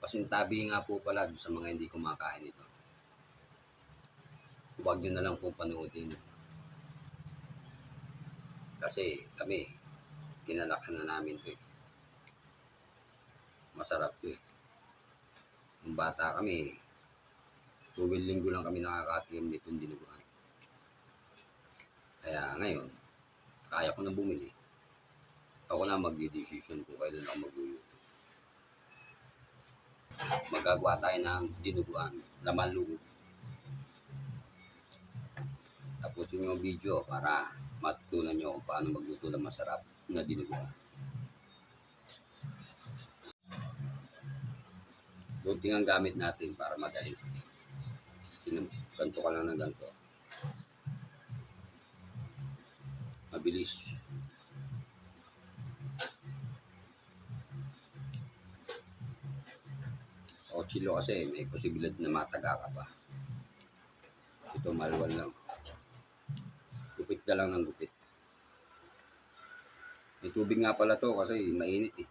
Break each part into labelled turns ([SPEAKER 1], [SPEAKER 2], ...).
[SPEAKER 1] Pasintabi nga po pala sa mga hindi kumakain ito. Huwag nyo na lang po panoodin. Kasi kami, kinalakhan na namin ito eh. Masarap ito eh. Nung bata kami, tuwing linggo lang kami nakakatikim nitong dinuguan. Kaya ngayon, kaya ko na bumili. Ako na mag-decision kung kailan ako magluluto. Magagawa tayo ng dinuguan, laman loob. Tapos yun yung video para matutunan nyo kung paano magluto ng masarap na dinuguan. Bunting ang gamit natin para madali. Ganito ka lang ng ganito. Mabilis. O chilo kasi may posibilidad na mataga ka pa. Ito maluwal lang. Gupit ka lang ng gupit. May tubig nga pala to kasi mainit eh.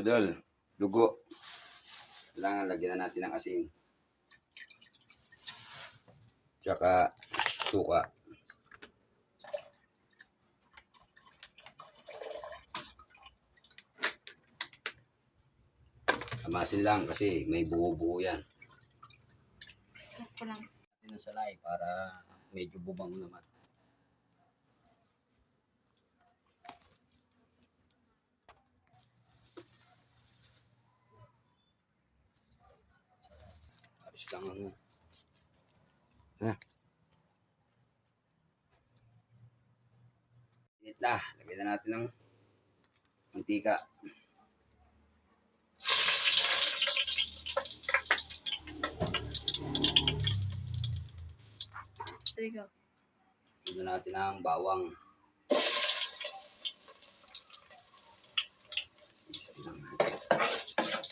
[SPEAKER 1] Idol, dugo. Kailangan lagyan na natin ng asin. Tsaka suka. Tamasin lang kasi may buo-buo yan.
[SPEAKER 2] Ko lang.
[SPEAKER 1] Natin ang salay para medyo bubango naman. Lang ano. Ha? Init na. Lagyan na natin ng mantika.
[SPEAKER 2] Teka.
[SPEAKER 1] Lagyan natin ang bawang.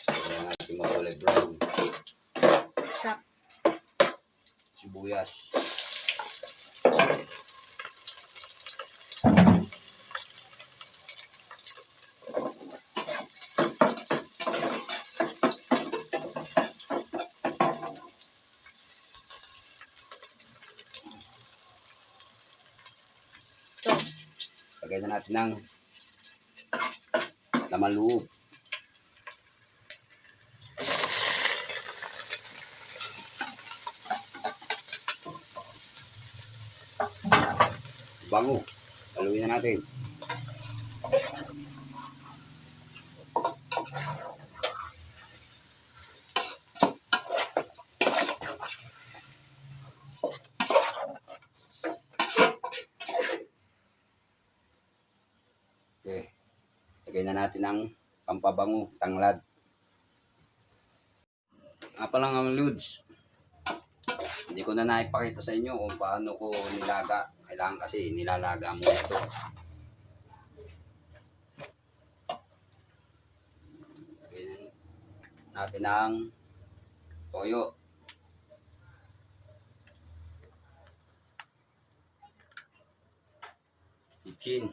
[SPEAKER 1] Lagyan natin mga kulay brown. Sibuyas. Lagyan na natin ng laman loob. Bango. Haluin na natin. Okay. Lagyan na natin ang pampabango, tanglad. Nga pala nga mga Ludes. Hindi ko na naipakita sa inyo kung paano ko nilaga. Kailangan kasi nilalaga mo ito. Lagyan natin ang toyo. Kitchen.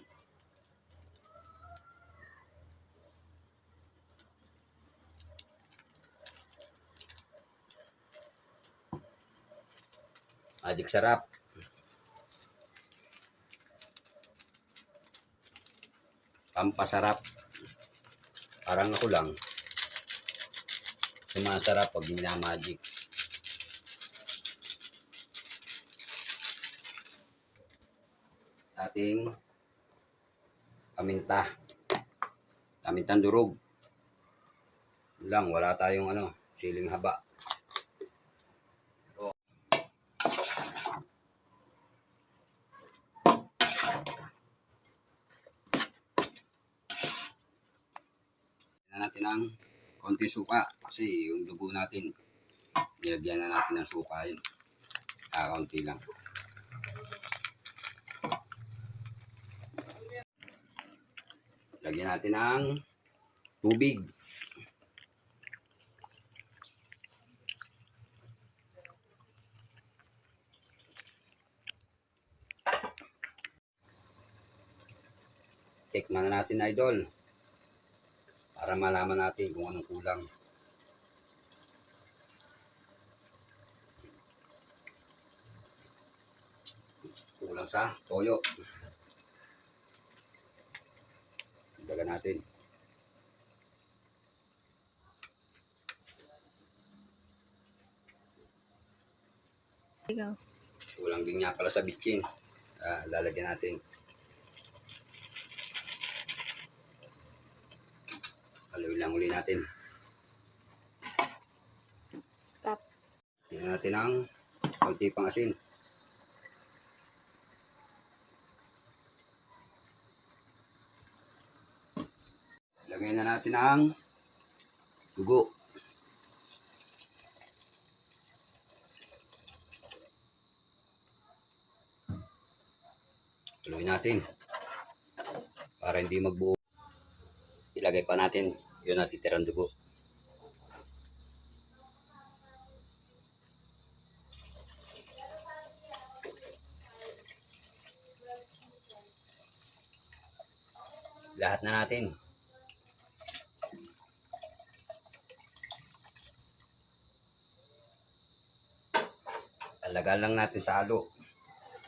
[SPEAKER 1] Magic sarap. Pampasarap. Parang ako lang. Sumasarap pag minamagic. Ating paminta. Pamintang durog. Lang, wala tayong ano, siling haba. Ng konti suka kasi yung dugo natin nilagyan na natin ng suka yun. Ah, konti lang. Lagyan natin ng tubig. Tikman na natin idol. Para malaman natin kung anong kulang. Kulang sa toyo. Dagan natin. Kulang din nga pala sa bitchin. Ah, lalagyan natin. Haluin lang uli natin.
[SPEAKER 2] Stop.
[SPEAKER 1] Tingnan natin ang konti pang asin. Lagay na natin ang dugo. Tuloy natin. Para hindi magbuo. Ilagay pa natin yung natitirang dugo. Lahat na natin. Alagaan lang natin sa halo.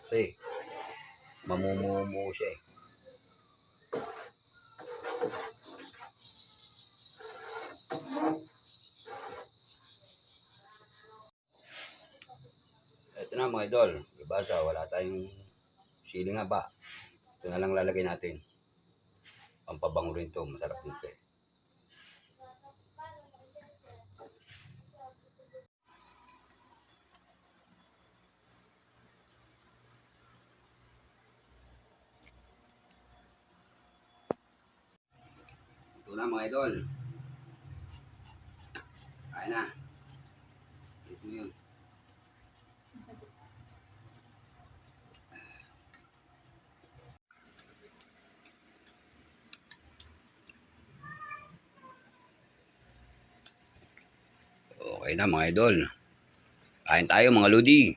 [SPEAKER 1] Kasi mamumumu siya eh. Ito na mga idol. Ibasa, wala tayong siling nga ba. Ito na lang lalagay natin. Pampabango rin to. Masarap nito eh. Ito na mga idol. Kain na. Ito yun. Okay na mga idol. Kain tayo mga lodi.